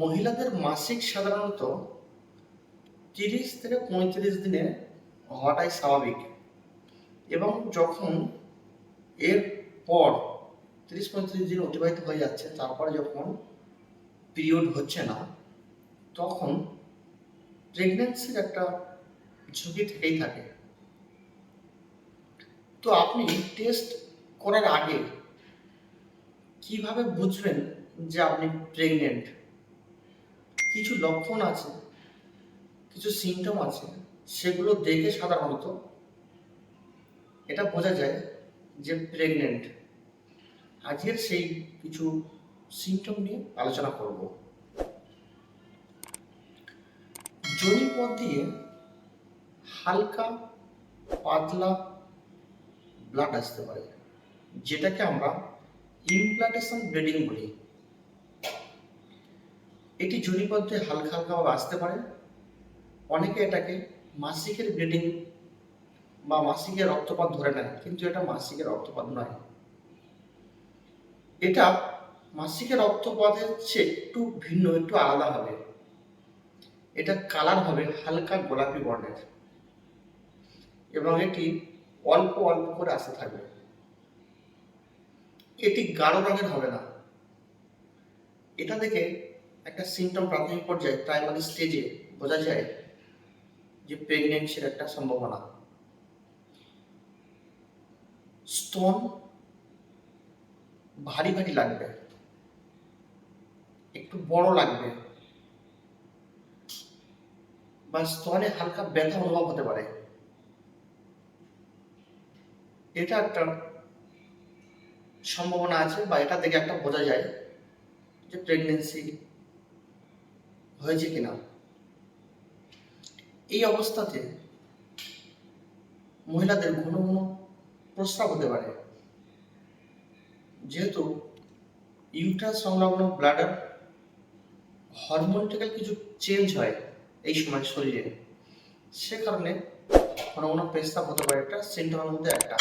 মহিলাদের মাসিক সাধারণত তিরিশ থেকে পঁয়ত্রিশ দিনে হওয়াটাই স্বাভাবিক। এবং যখন এর পর তিরিশ পঁয়ত্রিশ দিন অতিবাহিত হয়ে যাচ্ছে, তারপরে যখন পিরিয়ড হচ্ছে না, তখন প্রেগনেন্সির একটা ঝুঁকি থেকেই থাকে। তো আপনি টেস্ট করার আগে কীভাবে বুঝবেন যে আপনি প্রেগনেন্ট কিছু লক্ষণ আছে, কিছু সিমটম আছে, সেগুলো দেখে সাধারণত এটা বোঝা যায় যে প্রেগনেন্ট আজকের সেই কিছু সিমটম নিয়ে আলোচনা করব। জনিপথ দিয়ে হালকা পাতলা ব্লাড আসতে পারে, যেটাকে আমরা ইমপ্লান্টেশন ব্লিডিং বলি। এটি জনিপথে হালকা হালকাভাবে আসতে পারে। অনেকে এটাকে মাসিকের ব্লিডিং বা মাসিকের রক্তপাত ধরে নেয়, কিন্তু এটা মাসিকের রক্তপাত নয়। এটা মাসিকের রক্তপাতের চেয়ে একটু ভিন্ন, একটু আলাদা হবে। এটা কালার হবে হালকা গোলাপি বর্ণের এবং এটি অল্প অল্প করে আসতে থাকবে। এটি গাঢ় রঙের হবে না। এটা দেখে একটা সিমটম প্রাথমিক পর্যায়ে প্রাইমারি স্টেজে বোঝা যায় যে প্রেগনেন্সির একটা সম্ভাবনা। স্তন ভারী ভারী লাগবে, একটু বড় লাগবে বা স্তনে হালকা ব্যথা অনুভব হতে পারে। এটা একটা সম্ভাবনা আছে বা এটা থেকে একটা বোঝা যায় যে প্রেগনেন্সি হয়েছে কিনা? এই অবস্থাতে মহিলাদের ঘন ঘন প্রস্রাব হতে পারে। যেহেতু ইউটার সংলগ্ন ব্লাডার হরমোনিক্যাল কিছু চেঞ্জ হয় এই সময় শরীরে। সে কারণে ঘন ঘন প্রস্রাব হতে পারে একটা সিমটমের মধ্যে একটা।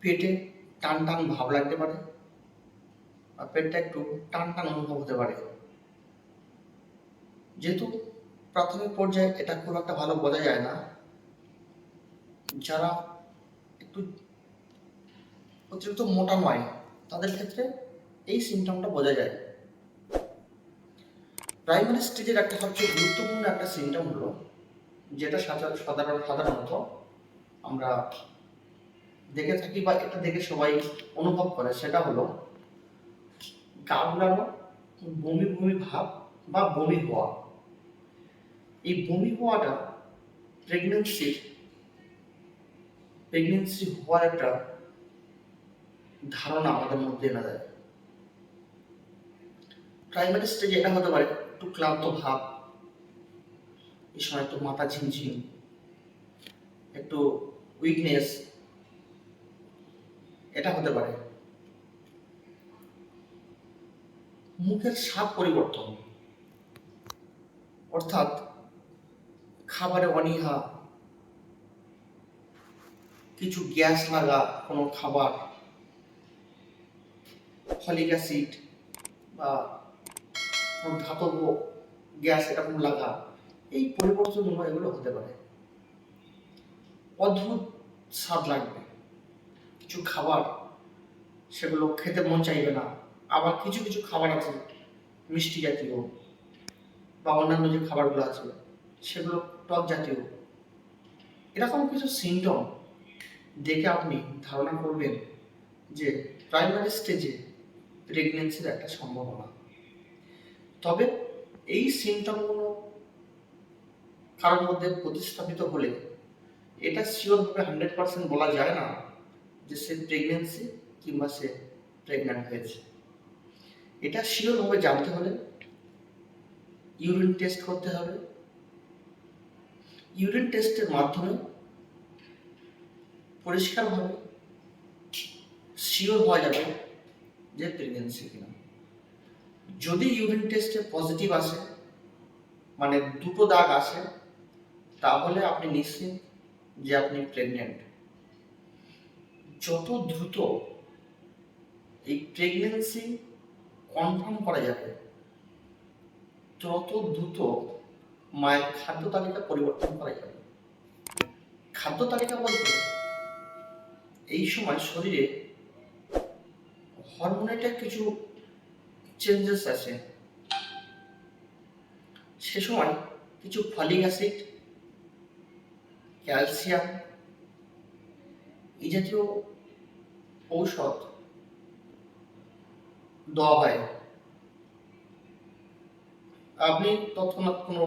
পেটে টান টান ভাব লাগতে পারে। পেটটা একটু টান টান অনুভব হতে পারে। যেহেতু প্রাথমিক পর্যায়ে এটা খুব একটা ভালো বোঝা যায় না। যারা একটু অতিরিক্ত মোটা নয়, তাদের ক্ষেত্রে এই সিমটমটা বোঝা যায়। প্রাইমারি স্টেজের একটা সবচেয়ে গুরুত্বপূর্ণ একটা সিমটম হলো, যেটা সাধারণ সাধারণ সাধারণত আমরা দেখে থাকি বা এটা দেখে সবাই অনুভব করে, সেটা হলো গুলানো বমি বমি ভাব বা বমি হওয়া। এই বমি হওয়াটা প্রেগনেন্সির প্রেগনেন্সি হওয়ার একটা ধারণা আমাদের মধ্যে এনে দেয়। প্রাইমারি স্টেজে এটা হতে পারে একটু ক্লান্ত ভাব, এই সময় একটু মাথা ঝিমঝিম, একটু উইকনেস এটা হতে পারে। মুখের স্বাদ পরিবর্তন। অর্থাৎ খাবারে অনীহা, কিছু গ্যাস লাগা কোনো খাবার, ফলিক অ্যাসিড বা কোনো ধাতব গ্যাস এরকম লাগা, এই পরিবর্তনগুলো এগুলো হতে পারে। অদ্ভুত স্বাদ লাগবে। কিছু খাবার, সেগুলো খেতে মন চাইবে না। আবার কিছু কিছু খাবার আছে, মিষ্টি জাতীয় বা অন্যান্য যে খাবারগুলো আছে, সেগুলো টক জাতীয়। এরকম কিছু সিমটম দেখে আপনি ধারণা করবেন যে প্রাইমারি স্টেজে প্রেগনেন্সির একটা সম্ভাবনা। তবে এই সিমটমগুলো কারোর মধ্যে প্রতিস্থাপিত হলে এটা শিওরভাবে হান্ড্রেড পার্সেন্ট বলা যায় না যে সে প্রেগনেন্সি কিংবা সে প্রেগন্যান্ট হয়েছে। এটা শিওরভাবে জানতে হলে ইউরিন টেস্ট করতে হবে। ইউরিন টেস্টের মাধ্যমে পরিষ্কারভাবে শিওর হওয়া যাবে যে প্রেগনেন্সি কিনা। যদি ইউরিন টেস্টে পজিটিভ আসে মানে দুটো দাগ আসে, তাহলে আপনি নিশ্চিত যে আপনি প্রেগনেন্ট যত দ্রুত এই প্রেগনেন্সি কনফার্ম করা যাবে। যত দ্রুত মায়ের খাদ্য তালিকা পরিবর্তন করা যাবে। খাদ্য তালিকা বলতে এই সময় শরীরে হরমোনেটের কিছু চেঞ্জেস আছে সে সময় কিছু ফলিক অ্যাসিড, ক্যালসিয়াম এই জাতীয় ঔষধ হয় আপনি তৎক্ষণাৎ কোনো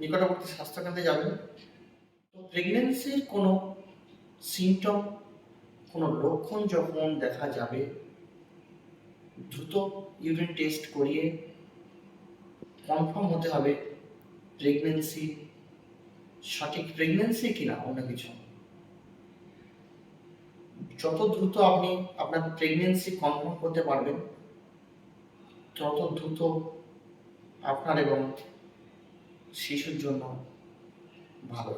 নিকটবর্তী স্বাস্থ্যকেন্দ্রে যাবেন। তো প্রেগনেন্সির কোনো সিমটম কোনো লক্ষণ যখন দেখা যাবে, দ্রুত ইউরিন টেস্ট করিয়ে কনফার্ম হতে হবে প্রেগনেন্সি সঠিক প্রেগনেন্সি কিনা অন্য কিছু। যত দ্রুত আপনি আপনার প্রেগনেন্সি কনফার্ম করতে পারবেন, তত দ্রুত আপনার এবং শিশুর জন্য ভালো।